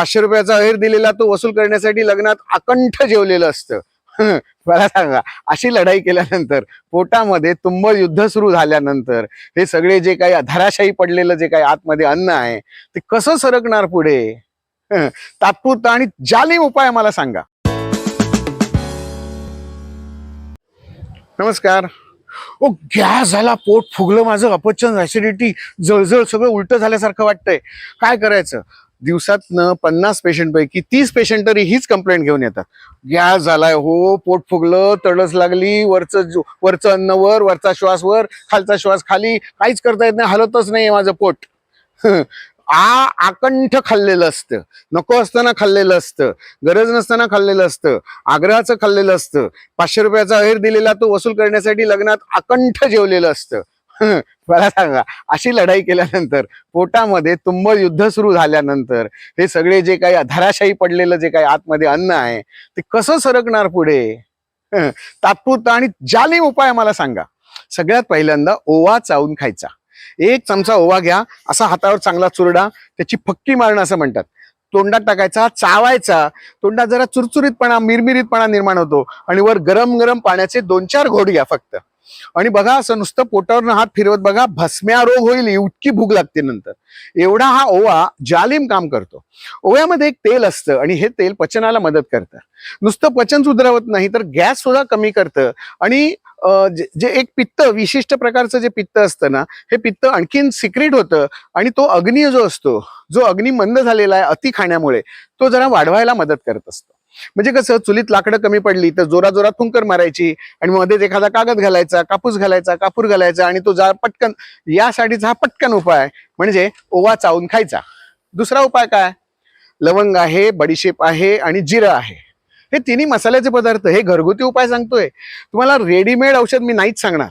पाचशे रुपयाचा अहेर दिलेला तो वसूल करण्यासाठी लग्नात अकंठ जेवलेलं असतं. मला सांगा अशी लढाई केल्यानंतर पोटामध्ये तुंबळ युद्ध सुरू झाल्यानंतर हे सगळे जे काही धराशायी पडलेलं जे काही आतमध्ये अन्न आहे ते कसं सरकणार पुढे? तात्पुरता आणि जालिम उपाय मला सांगा. नमस्कार. ओ गॅस झाला पोट फुगलं माझं अपचन ऍसिडिटी जळजळ सगळं उलट झाल्यासारखं वाटतंय. काय करायचं? दिवसातनं पन्नास पेशंटपैकी तीस पेशंट तरी हीच कंप्लेंट घेऊन येतात. गॅस झालाय हो पोट फुगलं तडस लागली वरचं वरचं अन्न वर वरचा श्वास वर खालचा श्वास खाली काहीच करता येत नाही हलतच नाही माझं पोट. आ आकंठ खाल्लेलं असतं. नको असताना खाल्लेलं असतं. गरज नसताना खाल्लेलं असतं. आग्रहाचं खाल्लेलं असतं. पाचशे रुपयाचा अहेर दिलेला तो वसूल करण्यासाठी लग्नात अकंठ जेवलेलं असतं. मला सांगा अशी लढाई केल्यानंतर पोटामध्ये तुंबळ युद्ध सुरू झाल्यानंतर हे सगळे जे काही धराशायी पडलेलं जे काही आतमध्ये अन्न आहे ते कसं सरकणार पुढे? तात्पुरता आणि जालिम उपाय मला सांगा. सगळ्यात पहिल्यांदा ओवा चावून खायचा. एक चमचा ओवा घ्या असा हातावर चांगला चुरडा त्याची फक्की मारणं असं म्हणतात. तोंडात टाकायचा चावायचा. तोंडात जरा चुरचुरीतपणा मिरमिरीतपणा निर्माण होतो. आणि वर गरम गरम पाण्याचे दोन चार घोट घ्या फक्त. आणि बघा असं नुसतं पोटावरनं हात फिरवत बघा भस्म्या रोग होईल इतकी भूक लागते नंतर. एवढा हा ओवा जालिम काम करतो. ओव्यामध्ये एक तेल असतं आणि हे तेल पचनाला मदत करतं. नुसतं पचन सुधारवत नाही तर गॅस सुद्धा कमी करतं. आणि जे जे एक पित्त विशिष्ट प्रकारचं जे पित्त असतं ना हे पित्त आणखीन सिक्रेट होतं आणि तो अग्नी जो असतो जो अग्नी मंद झालेला आहे अति खाण्यामुळे तो जरा वाढवायला मदत करत असतो. म्हणजे कसं चुलीत लाकडं कमी पडली तर जोरा जोरात फुंकर मारायची आणि मध्येच एखादा कागद घालायचा कापूस घालायचा कापूर घालायचा आणि तो जा पटकन यासाठीचा हा पटकन उपाय म्हणजे ओवा चावून खायचा. दुसरा उपाय काय? लवंग आहे बडीशेप आहे आणि जिरं आहे. हे तिन्ही मसाल्याचे पदार्थ हे घरगुती उपाय सांगतोय. तुम्हाला रेडीमेड औषध मी नाहीच सांगणार.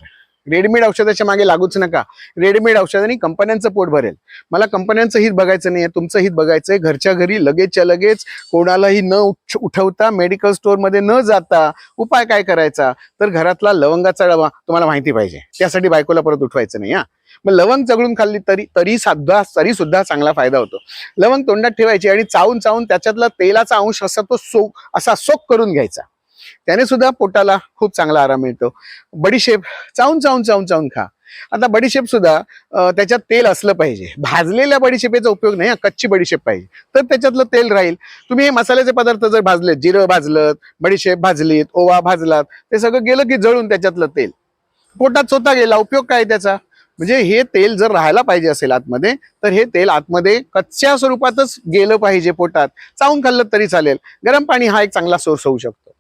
रेडीमेड औषधाच्या मागे लागूच नका. रेडीमेड औषधांनी कंपन्यांचं पोट भरेल. मला कंपन्यांचं हित बघायचं नाही तुमचं हित बघायचंय. घरच्या घरी लगेचच्या लगेच कोणालाही न उठवता मेडिकल स्टोअरमध्ये न जाता उपाय काय करायचा? तर घरातला लवंगाचा डबा तुम्हाला माहिती पाहिजे. त्यासाठी बायकोला परत उठवायचं नाही हा. मग लवंग चगळून खाल्ली तरी तरी सुद्धा तरी सुद्धा चांगला फायदा होतो. लवंग तोंडात ठेवायची आणि चावून चावून त्याच्यातला तेलाचा अंश असा तो सो असा सोक करून घ्यायचा. त्याने सुद्धा पोटाला खूप चांगला आराम मिळतो. बडीशेप चावून चावून चावून चावून खा. आता बडीशेप सुद्धा त्याच्यात तेल असलं पाहिजे. भाजलेल्या बडीशेपेचा उपयोग नाही कच्ची बडीशेप पाहिजे. तर त्याच्यातलं तेल राहील. तुम्ही हे मसाल्याचे पदार्थ जर भाजले जिरं भाजलं बडीशेप भाजलीत ओवा भाजलात ते सगळं गेलं की जळून त्याच्यातलं तेल. पोटात स्वतः गेला उपयोग काय त्याचा? म्हणजे हे तेल जर राहायला पाहिजे असेल आतमध्ये तर हे तेल आतमध्ये कच्च्या स्वरूपातच गेलं पाहिजे पोटात. चावून खाल्लं तरी चालेल. गरम पाणी हा एक चांगला सोर्स होऊ शकतो.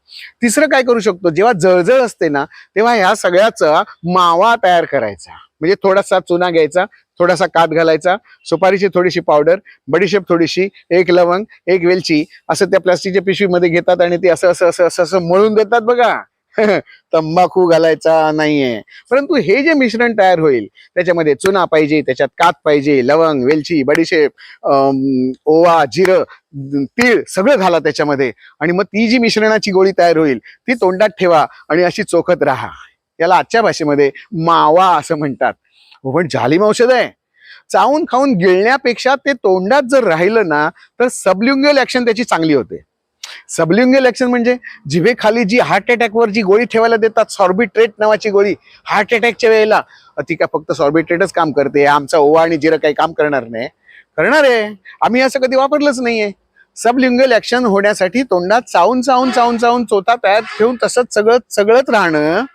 तिसरं काय करू शकतो? जेव्हा जळजळ असते ना तेव्हा ह्या सगळ्याचा मावा तयार करायचा. म्हणजे थोडासा चुना घ्यायचा थोडासा कात घालायचा सुपारीची थोडीशी पावडर बडीशेप थोडीशी एक लवंग एक वेलची असं त्या प्लास्टिकच्या पिशवीमध्ये घेतात आणि ते असं असं असं असं असं मळून देतात बघा. तंबाखू घालायचा नाहीये. परंतु हे जे मिश्रण तयार होईल त्याच्यामध्ये चुना पाहिजे त्याच्यात कात पाहिजे लवंग वेलची बडीशेप अं, ओवा जिरं तीळ सगळं घाला त्याच्यामध्ये. आणि मग ती जी मिश्रणाची गोळी तयार होईल ती तोंडात ठेवा आणि अशी चोखत राहा. याला आजच्या भाषेमध्ये मावा असं म्हणतात. हो, पण जालिम औषध आहे. चावून खाऊन गिळण्यापेक्षा ते तोंडात जर राहिलं ना तर सबल्युंगल ऍक्शन त्याची चांगली होते. सबल्युंगल ऍक्शन म्हणजे जिभेखाली जी हार्ट अटॅकवर जी गोळी ठेवायला देतात सॉर्बिट्रेट नावाची गोळी हार्ट अटॅकच्या वेळेला. ती काय फक्त सॉर्बिट्रेटच काम करते आमचा ओवा आणि जिरं काही काम करणार नाही. करणार आहे. आम्ही असं कधी वापरलंच नाहीये. सबलिंगल ऍक्शन होण्यासाठी तोंडात चावून चावून चावून चावून चोथा तयार ठेवून तसंच सगळं सगळंच राहणं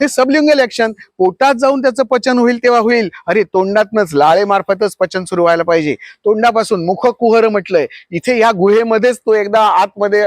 हे सबलिंगल ऍक्शन पोटात जाऊन त्याचं पचन होईल तेव्हा होईल. अरे तोंडातनच लाळेमार्फतच पचन सुरू व्हायला पाहिजे. तोंडापासून मुख कुहर म्हटलंय. इथे या गुहेमध्येच तो एकदा आतमध्ये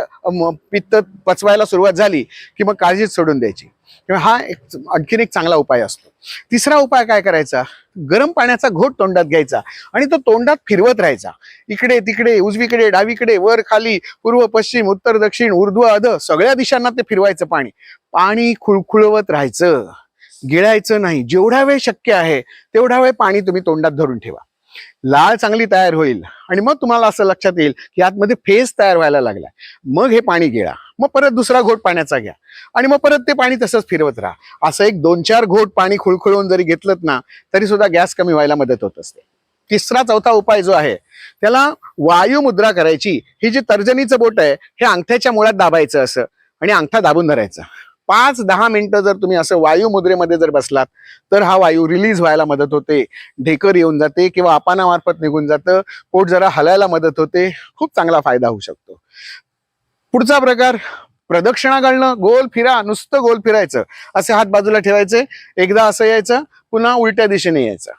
पित्त पचवायला सुरुवात झाली की मग काळजीच सोडून द्यायची. किंवा हा एक आणखीन एक चांगला उपाय असतो. तिसरा उपाय काय करायचा? गरम पाण्याचा घोट तोंडात घ्यायचा आणि तो तोंडात फिरवत राहायचा. इकडे तिकडे उजवीकडे डावीकडे वर खाली पूर्व पश्चिम उत्तर दक्षिण ऊर्ध्व अध सगळ्या दिशांना ते फिरवायचं पाणी. पाणी खुळखुळवत राहायचं. गिळायचं नाही. जेवढा वेळ शक्य आहे तेवढा वेळ पाणी तुम्ही तोंडात धरून ठेवा. लाळ चांगली तयार होईल. आणि मग तुम्हाला असं लक्षात येईल की आतमध्ये फेस तयार व्हायला लागलाय. मग हे पाणी गिळा. मग परत दुसरा घोट पाण्याचा घ्या. आणि मग परत ते पाणी तसंच फिरवत राहा. असं एक दोन चार घोट पाणी खुळखुळून जरी घेतलं ना तरी सुद्धा गॅस कमी व्हायला मदत होत असते. तिसरा चौथा उपाय जो आहे त्याला वायू मुद्रा करायची. ही जी तर्जनीचं बोट आहे हे अंगठ्याच्या मुळात दाबायचं असं. आणि अंगठा दाबून धरायचा. पाच दहा मिनिटं जर तुम्ही असं वायू मुद्रेमध्ये जर बसलात तर हा वायू रिलीज व्हायला मदत होते. ढेकर येऊन जाते किंवा अपानामार्फत निघून जातं. पोट जरा हलायला मदत होते. खूप चांगला फायदा होऊ शकतो. पुढचा प्रकार प्रदक्षिणा घालणं. गोल फिरा नुसतं गोल फिरायचं. असे हात बाजूला ठेवायचे. एकदा असं यायचं पुन्हा उलट्या दिशेने यायचं.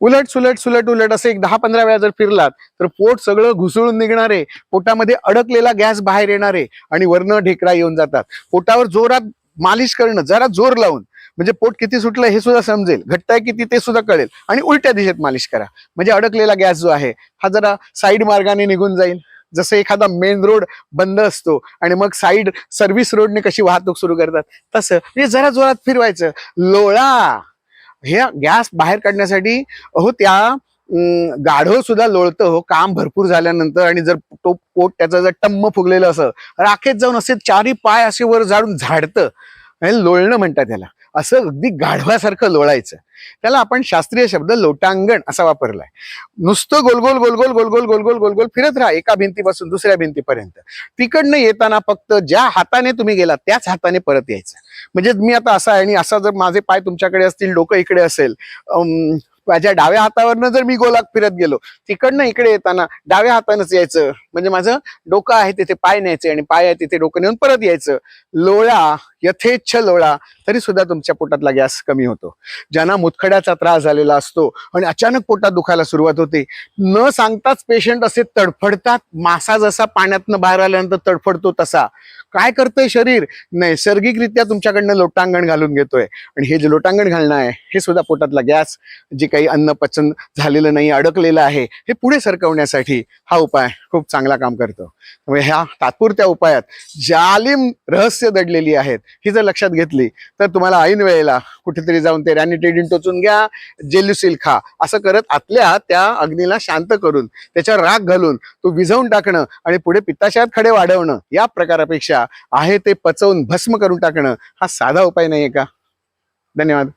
उलट सुलट सुलट उलट असं एक दहा पंधरा वेळा जर फिरलात तर पोट सगळं घुसळून निघणारे पोटामध्ये अडकलेला गॅस बाहेर येणारे आणि वरनं ढेकडा येऊन जातात. पोटावर जोरात मालिश करणं जरा जोर लावून म्हणजे पोट किती सुटलं हे सुद्धा समजेल. घट्ट आहे किती ते सुद्धा कळेल. आणि उलट्या दिशेत मालिश करा. म्हणजे अडकलेला गॅस जो आहे हा जरा साईड मार्गाने निघून जाईल. जसं एखादा मेन रोड बंद असतो आणि मग साईड सर्व्हिस रोडने कशी वाहतूक सुरू करतात तसं. म्हणजे जरा जोरात फिरवायचं. लोळा! हे गॅस बाहेर काढण्यासाठी हो त्या गाढव सुद्धा लोळतं हो काम भरपूर झाल्यानंतर आणि जर तो पोट त्याचं जर टम्म फुगलेलं असं राखेत जाऊन असे चारी पाय असे वर जाडून झाडतं. हे लोळणं म्हणतात त्याला असं अगदी गाढवासारखं लोळायचं. त्याला आपण शास्त्रीय शब्द लोटांगण असा वापरलाय. नुसतं गोलगोल गोलगोल गोलगोल गोलगोल गोलगोल फिरत राहा एका भिंतीपासून दुसऱ्या भिंतीपर्यंत. तिकडनं येताना फक्त ज्या हाताने तुम्ही गेला त्याच हाताने परत यायचं. म्हणजे मी आता असा आहे आणि असा जर माझे पाय तुमच्याकडे असतील डोकं इकडे असेल माझ्या डाव्या हातावरनं जर मी गोलात फिरत गेलो तिकडनं इकडे येताना डाव्या हातानंच यायचं. म्हणजे माझं डोकं आहे तिथे पाय न्यायचे आणि पाय आहे तिथे डोकं नेऊन परत यायचं. लोळा यथेच्छ लोळा तरी सुद्धा तुमच्या पोटातला गॅस कमी होतो. ज्यांना मुतखड्याचा त्रास झालेला असतो आणि अचानक पोटात दुखायला सुरुवात होते न सांगताच पेशंट असे तडफडतात. मासा जसा पाण्यातनं बाहेर आल्यानंतर तडफडतो तसा. काय करतंय शरीर? नैसर्गिकरित्या तुमच्याकडनं लोटांगण घालून घेतोय. आणि हे जे लोटांगण घालणं आहे हे सुद्धा पोटातला गॅस जे काही अन्न पचन झालेलं नाही अडकलेलं आहे हे पुढे सरकवण्यासाठी हा उपाय खूप चांगला काम करतो. त्यामुळे ह्या तात्पुरत्या उपायात जालिम रहस्य दडलेली आहेत ही जर लक्षात घेतली तर तुम्हाला ऐन वेळेला कुठेतरी जाऊन ते रॅनिटेडिन टोचून घ्या जेल्युसिल खा. असं करत आतल्या त्या अग्नीला शांत करून त्याच्यावर राग घालून तो विझवून टाकणं आणि पुढे पित्ताशयात खडे वाढवणं या प्रकारापेक्षा आहे ते पचवून भस्म करून टाकणं हा साधा उपाय नाही आहे का? धन्यवाद.